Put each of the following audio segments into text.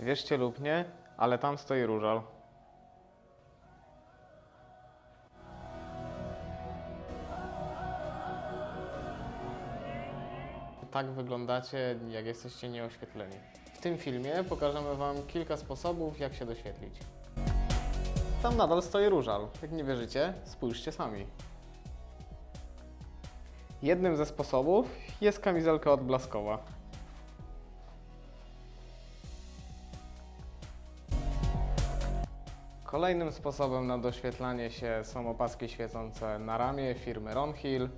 Wierzcie lub nie, ale tam stoi różal. Tak wyglądacie, jak jesteście nieoświetleni. W tym filmie pokażemy Wam kilka sposobów, jak się doświetlić. Tam nadal stoi różal. Jak nie wierzycie, spójrzcie sami. Jednym ze sposobów jest kamizelka odblaskowa. Kolejnym sposobem na doświetlanie się są opaski świecące na ramię firmy Ronhill.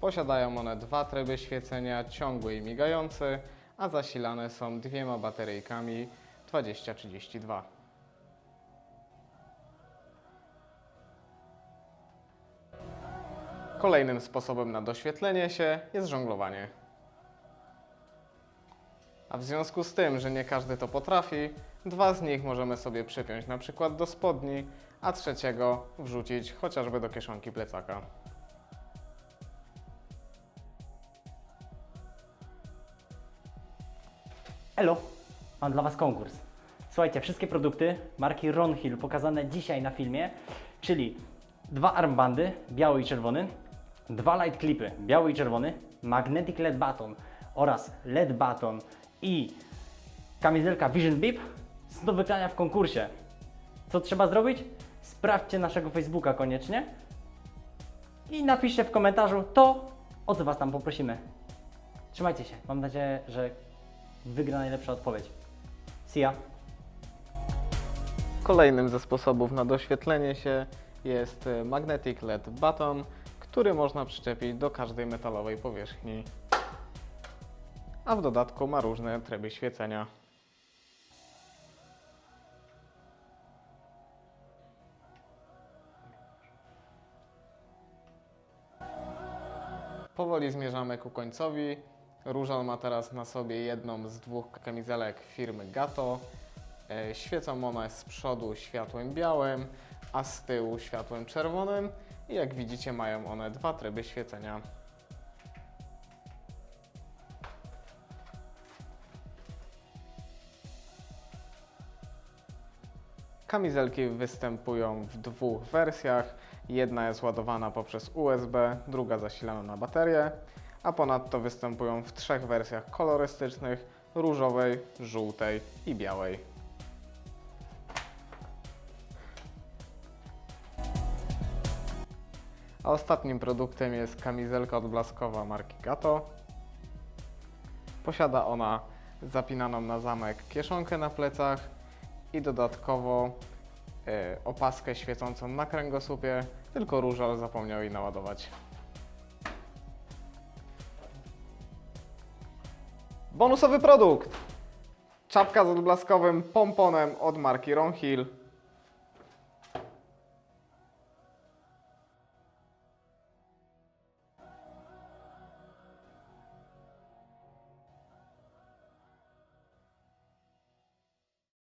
Posiadają one dwa tryby świecenia, ciągły i migający, a zasilane są dwiema bateryjkami 2032. Kolejnym sposobem na doświetlenie się jest żonglowanie. A w związku z tym, że nie każdy to potrafi, dwa z nich możemy sobie przypiąć na przykład do spodni, a trzeciego wrzucić chociażby do kieszonki plecaka. Elo, mam dla Was konkurs. Słuchajcie, wszystkie produkty marki Ronhill pokazane dzisiaj na filmie, czyli dwa armbandy, biały i czerwony, dwa light clipy, biały i czerwony, magnetic LED baton oraz LED baton i kamizelka Vision Beep są do wygrania w konkursie. Co trzeba zrobić? Sprawdźcie naszego Facebooka koniecznie i napiszcie w komentarzu to, o co Was tam poprosimy. Trzymajcie się. Mam nadzieję, że wygra najlepsza odpowiedź. See ya. Kolejnym ze sposobów na doświetlenie się jest e, Magnetic LED Baton, który można przyczepić do każdej metalowej powierzchni. A w dodatku ma różne tryby świecenia. Powoli zmierzamy ku końcowi. Różal ma teraz na sobie jedną z dwóch kamizelek firmy Gato. E, Świecą one z przodu światłem białym, a z tyłu światłem czerwonym. I jak widzicie, mają one dwa tryby świecenia. Kamizelki występują w dwóch wersjach. Jedna jest ładowana poprzez USB, druga zasilana na baterię, a ponadto występują w trzech wersjach kolorystycznych: różowej, żółtej i białej. A ostatnim produktem jest kamizelka odblaskowa marki Gato. Posiada ona zapinaną na zamek kieszonkę na plecach i dodatkowo e, opaskę świecącą na kręgosłupie, tylko różal zapomniał jej naładować. Bonusowy produkt! Czapka z odblaskowym pomponem od marki Ronhill